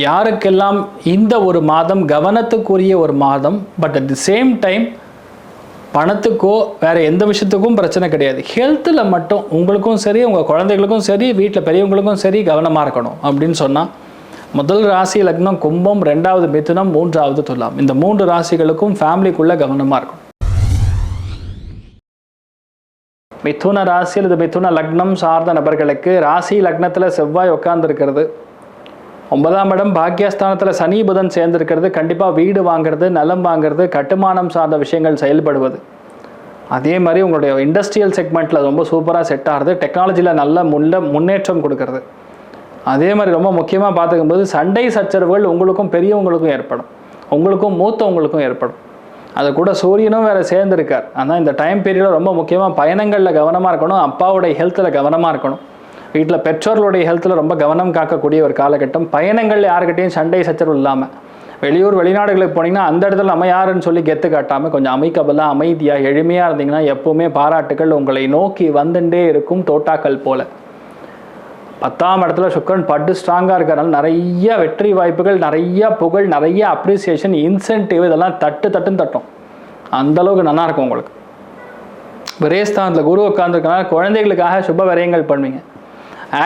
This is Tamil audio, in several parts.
யாருக்கெல்லாம் இந்த ஒரு மாதம் கவனத்துக்குரிய ஒரு மாதம் but at the same time பணத்துக்கோ வேறு எந்த விஷயத்துக்கும் பிரச்சனை கிடையாது. ஹெல்த்தில் மட்டும் உங்களுக்கும் சரி உங்கள் குழந்தைகளுக்கும் சரி வீட்டில் பெரியவங்களுக்கும் சரி கவனமாக இருக்கணும் அப்படின்னு சொன்னால் முதல் ராசி லக்னம் கும்பம் ரெண்டாவது மிதுனம் மூன்றாவது துலாம். இந்த மூன்று ராசிகளுக்கும் ஃபேமிலிக்குள்ளே கவனமாக இருக்கும் மிதுன ராசியில் இது மிதுன லக்னம் சார்ந்த நபர்களுக்கு ராசி லக்னத்தில் செவ்வாய் உட்கார்ந்துருக்கிறது. ஒன்பதாம் இடம் பாக்கியஸ்தானத்தில் சனி புதன் சேர்ந்திருக்கிறது. கண்டிப்பாக வீடு வாங்குறது நிலம் வாங்குறது கட்டுமானம் சார்ந்த விஷயங்கள் செயல்படுவது. அதே மாதிரி உங்களுடைய இண்டஸ்ட்ரியல் செக்மெண்ட்டில் ரொம்ப சூப்பராக செட் ஆகிறது. டெக்னாலஜியில் நல்ல முன்ன முன்னேற்றம் கொடுக்கறது. அதே மாதிரி ரொம்ப முக்கியமாக பார்த்துக்கும்போது சண்டை சச்சரவுகள் உங்களுக்கும் பெரியவங்களுக்கும் ஏற்படும். உங்களுக்கும் மூத்தவங்களுக்கும் ஏற்படும். அது கூட சூரியனும் வேறு சேர்ந்துருக்கார். ஆனால் இந்த டைம் பீரியடில் ரொம்ப முக்கியமாக பயணங்களில் கவனமாக இருக்கணும். அப்பாவுடைய ஹெல்த்தில் கவனமாக இருக்கணும். வீட்டில் பெற்றோர்களுடைய ஹெல்த்தில் ரொம்ப கவனம் காக்கக்கூடிய ஒரு காலகட்டம். பயணங்கள் யாருக்கிட்டையும் சண்டை சச்சரவு இல்லாமல் வெளியூர் வெளிநாடுகளுக்கு போனீங்கன்னா அந்த இடத்துல நம்ம யாருன்னு சொல்லி கெத்து காட்டாமல் கொஞ்சம் அமைக்கபலாக அமைதியாக எளிமையாக இருந்தீங்கன்னா எப்போவுமே பாராட்டுகள் உங்களை நோக்கி வந்துட்டே இருக்கும் தோட்டாக்கள் போல். பத்தாம் இடத்துல சுக்கரன் பட்டு ஸ்ட்ராங்காக இருக்கிறனால நிறைய வெற்றி வாய்ப்புகள் நிறைய புகழ் நிறைய அப்ரிசியேஷன் இன்சென்டிவ் இதெல்லாம் தட்டு தட்டுன்னு தட்டும். அந்தளவுக்கு நல்லாயிருக்கும் உங்களுக்கு. விரேஸ்தானத்தில் குரு உட்காந்துருக்கனால குழந்தைகளுக்காக சுப விரயங்கள் பண்ணுவீங்க.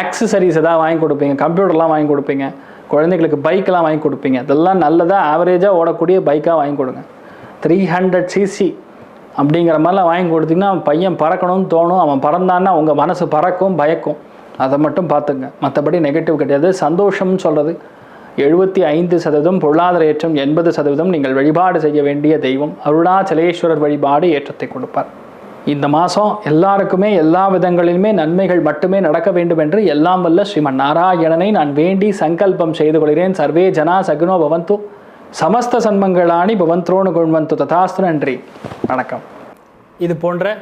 ஆக்சசரிஸ் எதாவது வாங்கி கொடுப்பீங்க கம்ப்யூட்டர்லாம் வாங்கி கொடுப்பீங்க குழந்தைகளுக்கு பைக்கெலாம் வாங்கி கொடுப்பீங்க இதெல்லாம் நல்லதாக ஆவரேஜாக ஓடக்கூடிய பைக்காக வாங்கி கொடுங்க. த்ரீ ஹண்ட்ரட் சிசி அப்படிங்கிற மாதிரிலாம் வாங்கி கொடுத்தீங்கன்னா அவன் பையன் பறக்கணும்னு தோணும் அவன் பறந்தான்னா உங்கள் மனசு பறக்கும் பயக்கும். அதை மட்டும் பார்த்துங்க. மற்றபடி நெகட்டிவ் கிடையாது. சந்தோஷம்னு சொல்கிறது எழுபத்தி ஐந்து சதவீதம் பொருளாதார ஏற்றம் எண்பது சதவீதம் நீங்கள் வழிபாடு செய்ய வேண்டிய தெய்வம். அருணாச்சலேஸ்வரர் வழிபாடு ஏற்றத்தை கொடுப்பார். இந்த மாதம் எல்லாருக்குமே எல்லா விதங்களிலுமே நன்மைகள் மட்டுமே நடக்க வேண்டும் என்று எல்லாம் வல்ல ஸ்ரீமன் நாராயணனை நான் வேண்டி சங்கல்பம் செய்து கொள்கிறேன். சர்வே ஜனா சகுனோ பவந்து சமஸ்த சன்மங்களாணி பவந்த்ரோணு குழ்வந்து ததாஸ்து நன்றி. வணக்கம். இது போன்ற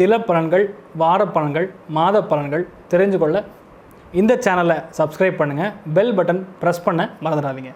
தில பலன்கள் வார பலன்கள் மாத பலன்கள் தெரிஞ்சு கொள்ள இந்த சேனலை சப்ஸ்கிரைப் பண்ணுங்கள் பெல் பட்டன் ப்ரெஸ் பண்ண மறந்துடாதீங்க.